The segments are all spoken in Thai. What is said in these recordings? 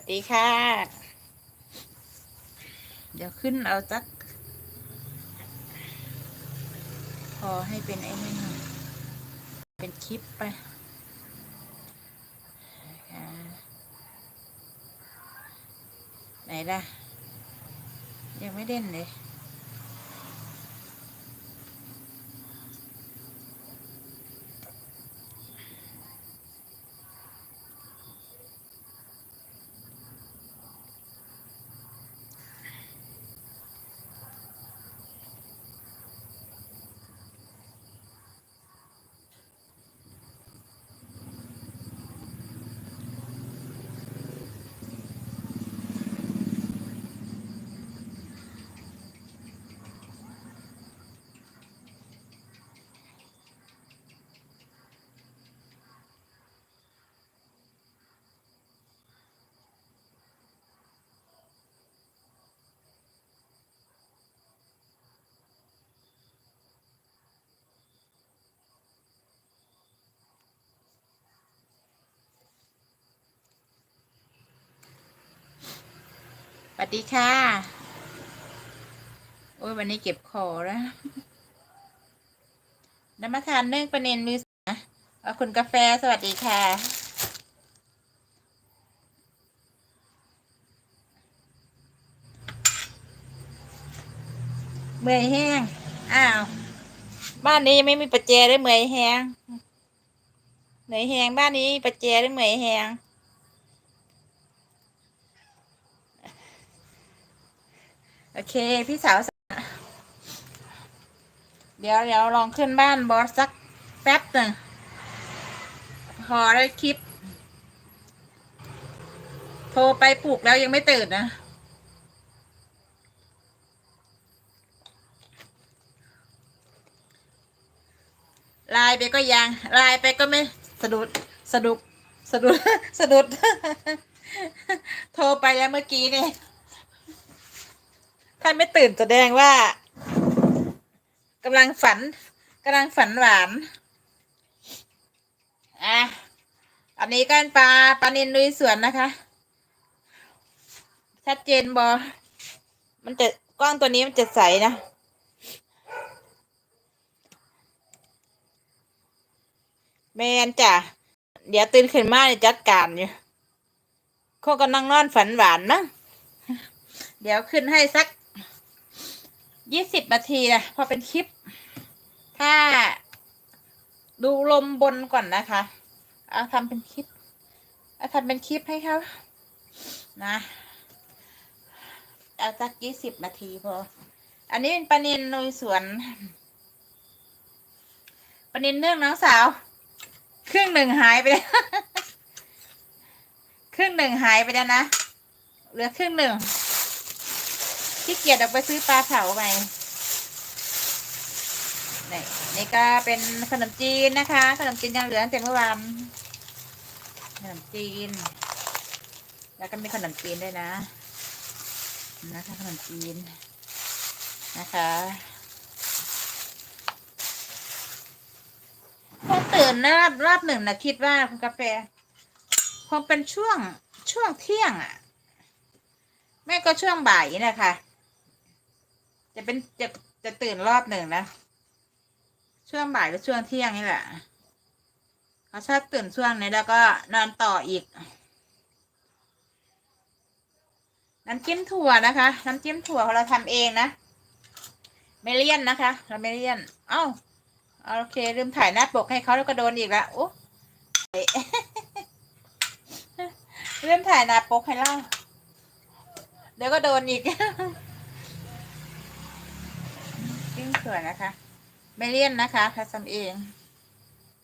วัสดีค่ะ เดี๋ยวขึ้นเอาจัก พอให้เป็นไอ้นี่หน่อยเป็นคลิปไปอ่าไหนล่ะ ยังไม่เด่นเลย สวัสดีค่ะ โอ้ยวันนี้เก็บคอแล้วน้ำมาทานเนื่องประเด็นมือนะคุณกาแฟสวัสดีค่ะ เมื่อยแห้ง อ้าว บ้านนี้ยังไม่มีประแจได้เมื่อยแห้ง เหนื่อยแห้งบ้านนี้ประแจได้เมื่อยแห้ง โอเค พี่สาว เดี๋ยวเดี๋ยวลองขึ้นบ้านบอสสักแป๊บหนึ่งพอได้คลิป โทรไปปลุกแล้วยังไม่ตื่นนะไลน์ไปก็ยังไลน์ไปก็ไม่สะดุดสะดุดสะดุดสะดุด โทรไปแล้วเมื่อกี้เนี่ย ถ้าไม่ตื่นแสดงว่ากำลังฝันกำลังฝันหวานอะอันนี้ก็เป็นปลาปลานินลุยสวนนะคะ ชัดเจนบอมันจะกล้องตัวนี้มันจะใสนะ แมนจ้ะ เดี๋ยวตื่นขึ้นมาจัดการอยู่โคงกำลังนอนฝันหวานนะ เดี๋ยวขึ้นให้สัก ยี่สิบนาทีนะพอเป็นคลิป ถ้าดูลมบนก่อนนะคะเอาทำเป็นคลิปเอาทำเป็นคลิปให้เขานะเอาสักยี่สิบนาทีพอ อันนี้เป็นปลานินลุยสวนปลานินเนื่องน้องสาว ครึ่งหนึ่งหายไปแล้วครึ่งหนึ่งหายไปแล้วนะเหลือครึ่งหนึ่ง ที่เกียจออกไปซื้อปลาเผาไปนี่นี่ก็เป็นขนมจีนนะคะ ขนมจีนยังเหลือตั้งแต่เมื่อวานขนมจีน แล้วก็มีขนมจีนด้วยนะ นะคะขนมจีนนะคะคงตื่นนะรอบรอบหนึ่งนะคิดว่าคุณกาแฟคงเป็นช่วงช่วงเที่ยงอะ แม่ก็ช่วงบ่ายนะคะ จะเป็นจะจะตื่นรอบหนึ่งนะ ช่วงบ่ายหรือช่วงเที่ยงนี่แหละเขาชอบตื่นช่วงนี้แล้วก็นอนต่ออีก น้ำจิ้มถั่วนะคะ น้ำจิ้มถั่วเราทำเองนะไม่เลี่ยนนะคะ เราไม่เลี่ยน เอ้าโอเคลืมถ่ายหน้าปกให้เขาแล้วก็โดนอีกแล้วโอ้ลืมถ่ายหน้าปกให้เล่าเดี๋ยวก็โดนอีก ถั่วนะคะ ไม่เลี่ยนนะคะทำเอง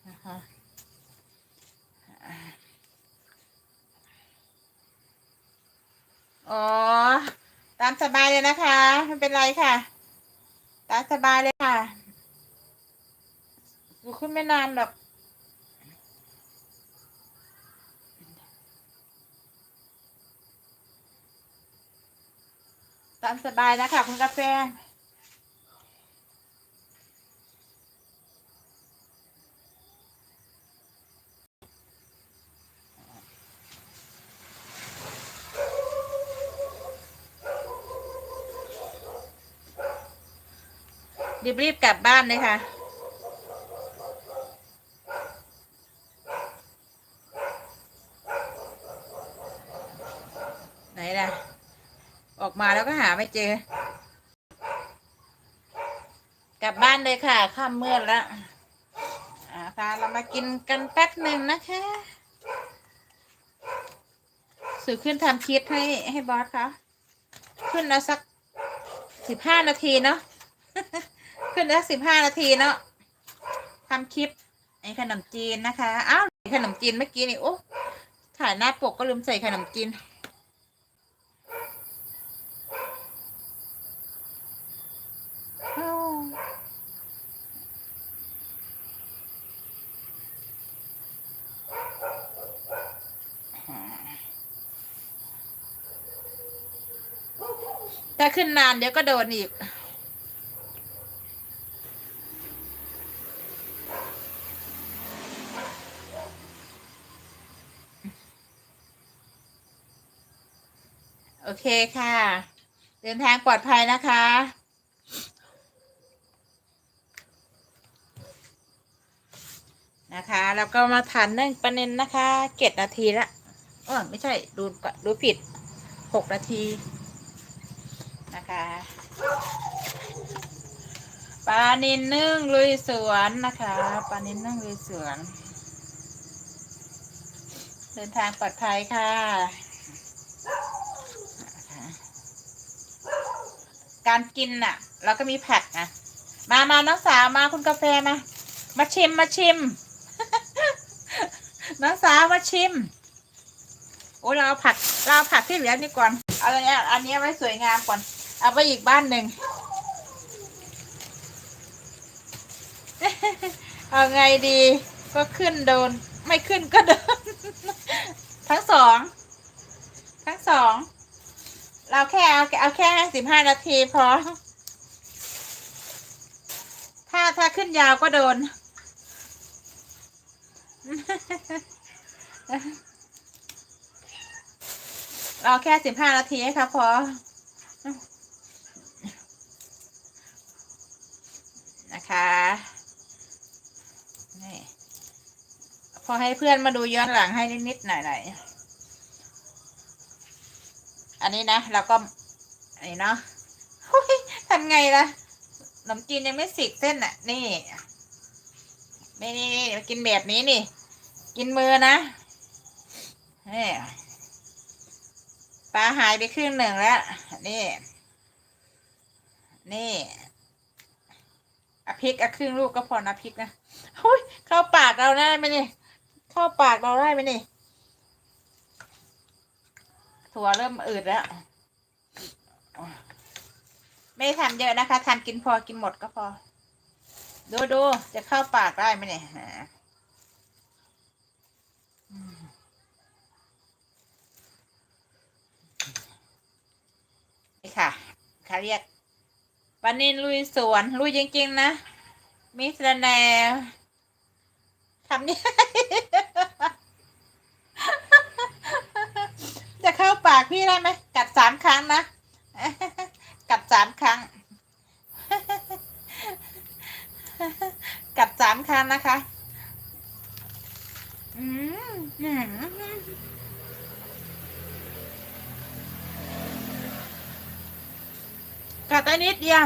นะคะอ๋อ ตามสบายเลยนะคะไม่เป็นไรค่ะ ตามสบายเลยค่ะอยู่ขึ้นไม่นานหรอกตามสบายนะคะคุณกาแฟ รีบรีบกลับบ้านเลยค่ะ ไหนล่ะ ออกมาแล้วก็หาไม่เจอ กลับบ้านเลยค่ะค่ำมืดแล้วอ่าพาเรามากินกันแป๊บหนึ่งนะคะสื่อขึ้นทำคลิปให้ให้บอสเขาขึ้นแล้วสักสิบห้านาทีเนาะ ขึ้นแล้วสิบห้านาทีเนาะทำคลิปไอ้ขนมจีนนะคะ อ้าวขนมจีนเมื่อกี้นี่ โอ้ถ่ายหน้าปกก็ลืมใส่ขนมจีน ถ้าขึ้นนานเดี๋ยวก็โดนอีก โอเคค่ะ เดินทางปลอดภัยนะคะ นะคะ แล้วก็มาทานนึ่งปลาเน็นนะคะเจ็ดนาทีละอ๋อไม่ใช่ดูดูผิดหกนาทีนะคะปลานินนึ่งลุยสวนนะคะปลานินนึ่งลุยสวน เดินทางปลอดภัยค่ะ การกินน่ะเราก็มีผักนะมามาน้องสาวมาคุณกาแฟมา มาชิมมาชิม น้องสาวมาชิม โอ้ยเราผักเราผักที่เหลือนี่ก่อน เอาอันเนี้ยอันนี้ไว้สวยงามก่อน เอาไปอีกบ้านหนึ่งเอาไงดีก็ขึ้นโดน ไม่ขึ้นก็โดน ทั้งสอง ทั้งสอง เราแค่เอาเอาแค่สิบห้านาทีพอ ถ้าถ้าขึ้นยาวก็โดน เราแค่สิบห้านาทีค่ะพอ นะคะนี่พอให้เพื่อนมาดูย้อนหลังให้นิดๆหน่อยๆ อันนี้นะเราก็นนี้เนาะทำไงล่ะขนมจีนยังไม่สิกเส้นอะ นี่นี่นี่นี่กินแบบนี้นี่ กินมือนะนี่ปลาหายไปครึ่งหนึ่งแล้ว นี่ นี่อะพริกอะครึ่งลูกก็พอนะพริกนะเฮ้ยเข้าปากเราได้ไหมนี่ เข้าปากเราได้ไหมนี่ ถั่วเริ่มอืดแล้ว ไม่ทำเยอะนะคะทำกินพอกินหมดก็พอ ดูดูจะเข้าปากได้ไหมเนี่ยนี่ค่ะเขาเรียกปานินลุยสวน ลุยจริง ๆ นะ มิสแนวทำยังไงจะเข้า ปากพี่ได้ไหมกัดสามครั้งนะ กัดสามครั้ง กัดสามครั้งนะคะอืมอืมกัดได้นิดเดียว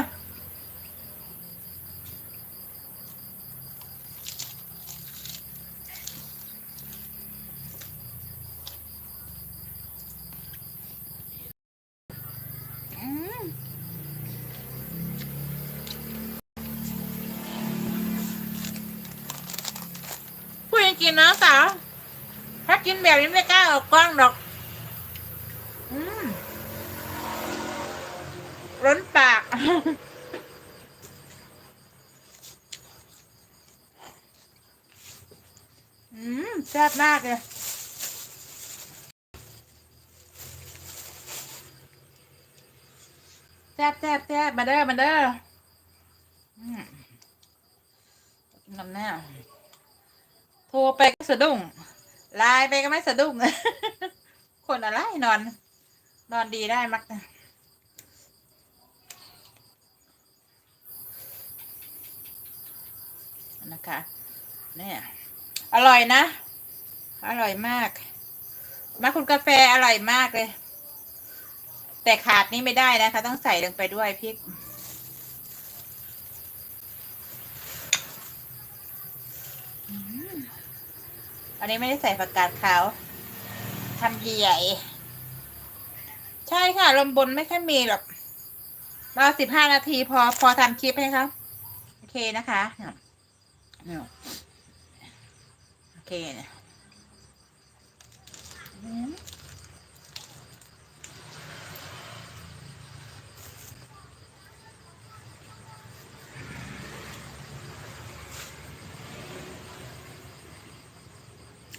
อืมพูดจริงๆนะสาว ถ้า กินแบบนี้ไม่กล้าออกกล้องหรอก อืมร้นปาก อืมแซ่บมากเลย แซ่บแซ่บแซ่บมาเด้อมาเด้ออืมกินน้ำแน่โทรไปก็สะดุ้ง ไลน์ไปก็ไม่สะดุ้ง คนอะไรนอน นอนดีได้มักนะนะคะเนี่ยอร่อยนะ อร่อยมาก มาคุณกาแฟอร่อยมากเลย แต่ขาดนี่ไม่ได้นะคะ ต้องใส่ลงไปด้วยพริก อันนี้ไม่ได้ใส่ผักกาดขาวทำใหญ่ ใช่ค่ะ ลมบนไม่ค่อยมีหรอกรอสิบห้านาทีพอพอทำคลิปให้ครับโอเคนะคะเนี่ยโอเคนี่ย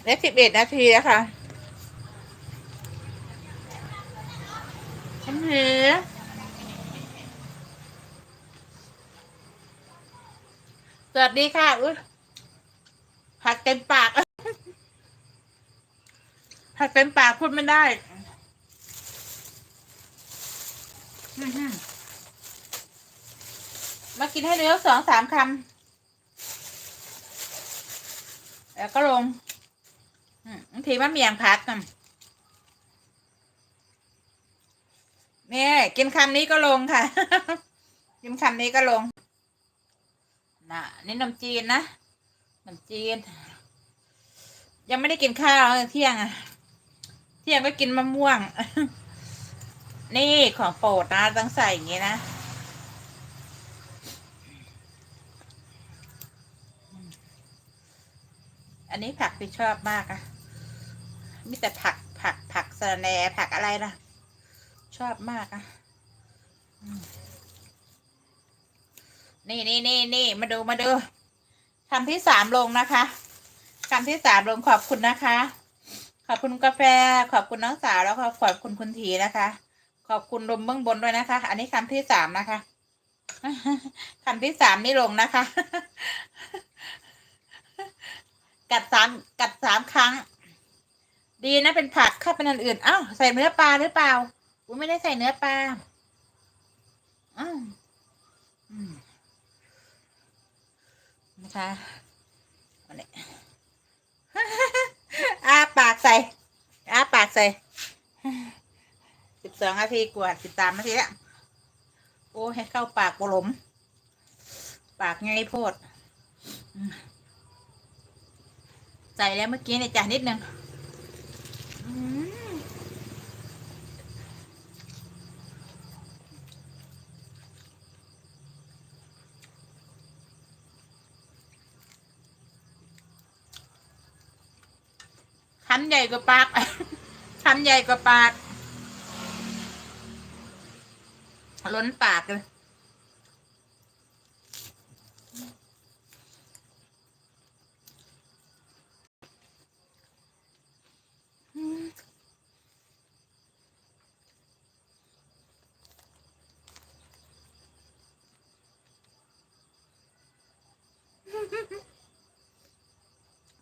ได้สิบเอ็ดนาทีแล้วค่ะฉันเหนือสวัสดีค่ะ อุ้ยผักเต็มปาก ผักเต็มปากพูดไม่ได้มากินให้เร็วสองสามคำ แล้วก็ลง บางทีมันเมียงพักกันเนี่ยกินคำนี้ก็ลงค่ะ กินคำนี้ก็ลงน่ะนี่นมจีนนะนมจีน ยังไม่ได้กินข้าวเที่ยงอะ เที่ยงก็กินมะม่วง นี่ของโปรดนะต้องใส่อย่างนี้นะอันนี้ผักที่ชอบมากอะ มีแต่ผักผักผักสะระแหน่ผักอะไรล่ะ ชอบมากอะนี่นี่นี่นี่มาดูมาดูคำที่สามลงนะคะคำที่สามลงขอบคุณนะคะ ขอบคุณกาแฟ ขอบคุณน้องสาวแล้วก็ขอบคุณคุณทีนะคะ ขอบคุณลมเบื้องบนด้วยนะคะ อันนี้คำที่สามนะคะคำที่สามนี่ลงนะคะ กัดสามกัดสามครั้ง ดีนะเป็นผักข้าเป็นอันอื่นอ้าวใส่เนื้อปลาหรือเปล่ากูไม่ได้ใส่เนื้อปลาอ้าวอืมนะคะอาเนี่อ้าปากใส่อ้าปากใส่สิบสองนาทีกว่าสิบสามนาทีแล้วโอ้ให้เข้าปากบลม ปากไงโพด ใส่แล้วเมื่อกี้เนี่ยจ้ะนิดนึง คำใหญ่กว่าปากคำใหญ่กว่าปาก ล้นปากเลย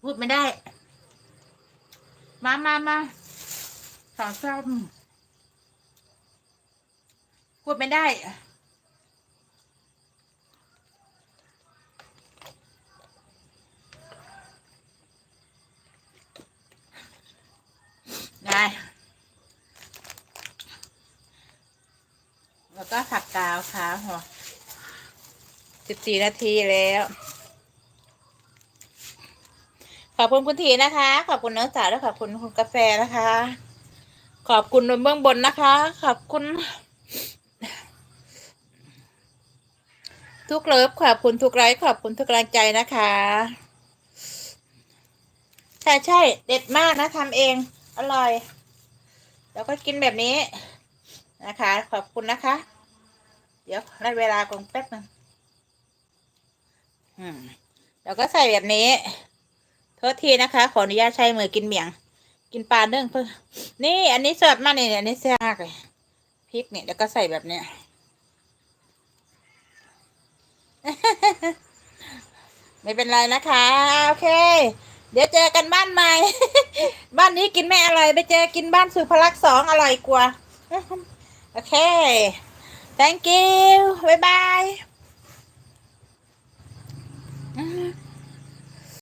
พูดไม่ได้ มามามาสาวซ้ำพูดไม่ได้ ได้แล้วก็ผักกาวค่ะหัวสิบสี่นาทีแล้ว ขอบคุณคุณทีนะคะ ขอบคุณน้องสาวและขอบคุณคุณกาแฟนะคะ ขอบคุณเบื้องบนนะคะ ขอบคุณ ทุกเลิฟขอบคุณทุกไลค์ขอบคุณทุกกำลังใจนะคะใช่ใช่เด็ดมากนะทำเอง อร่อย แล้วก็กินแบบนี้นะคะ ขอบคุณนะคะ เดี๋ยวได้เวลากงแป๊บนึงอืมแล้วก็ใส่แบบนี้ โทษทีนะคะ ขออนุญาตใช้มือกินเมียง กินปลาเนื่องเพื่อนี่ อันนี้สดมากนี่อันนี้แซ่บเลยพริกเนี่ยแล้วก็ใส่แบบเนี้ยไม่เป็นไรนะคะโอเค เดี๋ยวเจอกันบ้านใหม่ บ้านนี้กินไม่อร่อยไปเจอกินบ้านสุพลักษ์สองอร่อยกว่า โอเค thank you bye bye